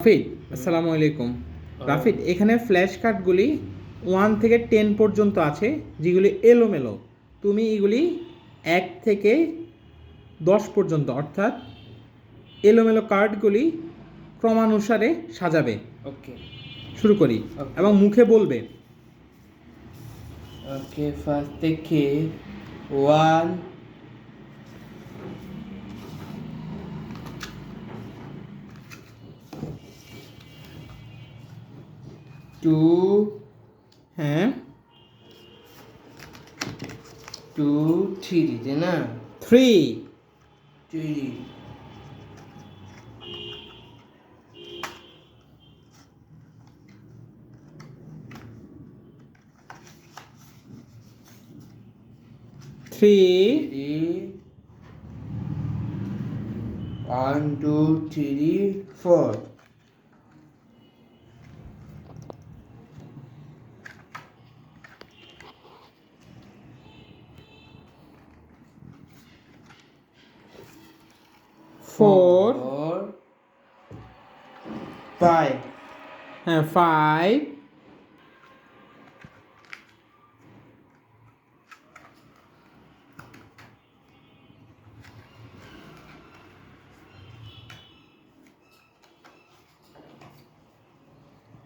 রাফিদ আসসালামু আলাইকুম। রাফিদ এখানে ফ্ল্যাশ কার্ডগুলি ওয়ান থেকে টেন পর্যন্ত আছে যেগুলি এলোমেলো। তুমি এগুলি এক থেকে দশ পর্যন্ত অর্থাৎ এলোমেলো কার্ডগুলি ক্রমানুসারে সাজাবে। ওকে শুরু করি এবং মুখে বলবে। ওকে ফার্স্ট থেকে ওয়ান টু হ্যাঁ টু থ্রি তাই না three three three three one two three Four four four five হ্যাঁ ফাইভ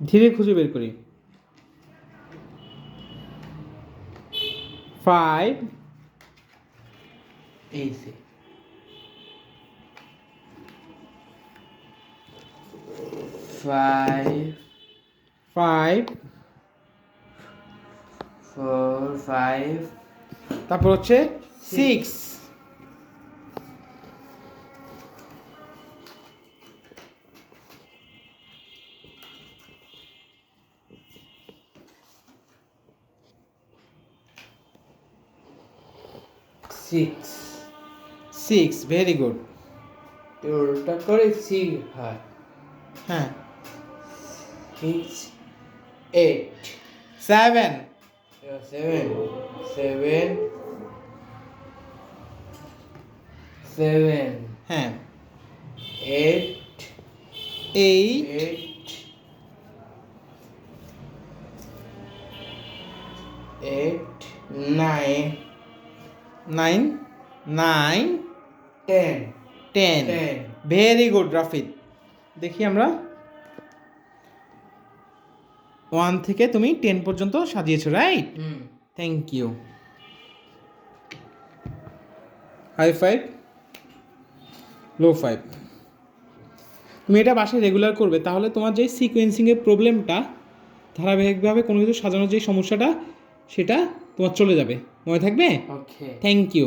ধীরে খুঁজে বের করি। ফাইভ এই Easy. Five, five four, five, তারপর হচ্ছে six six. Six very good ওটা করে six হয়। হ্যাঁ। Six, eight, seven seven, seven, seven, হ্যাঁ eight, eight eight, eight, nine, nine nine ten. Ten Ten. Very good Rafid দেখি আমরা ওয়ান থেকে তুমি টেন পর্যন্ত সাজিয়েছো right. Thank you high five low five তুমি এটা বাসায় রেগুলার করবে তাহলে তোমার যে সিকোয়েন্সিংয়ের প্রবলেমটা ধারাবাহিকভাবে কোনো কিছু সাজানোর যে সমস্যাটা সেটা তোমার চলে যাবে। মনে থাকবে? Thank you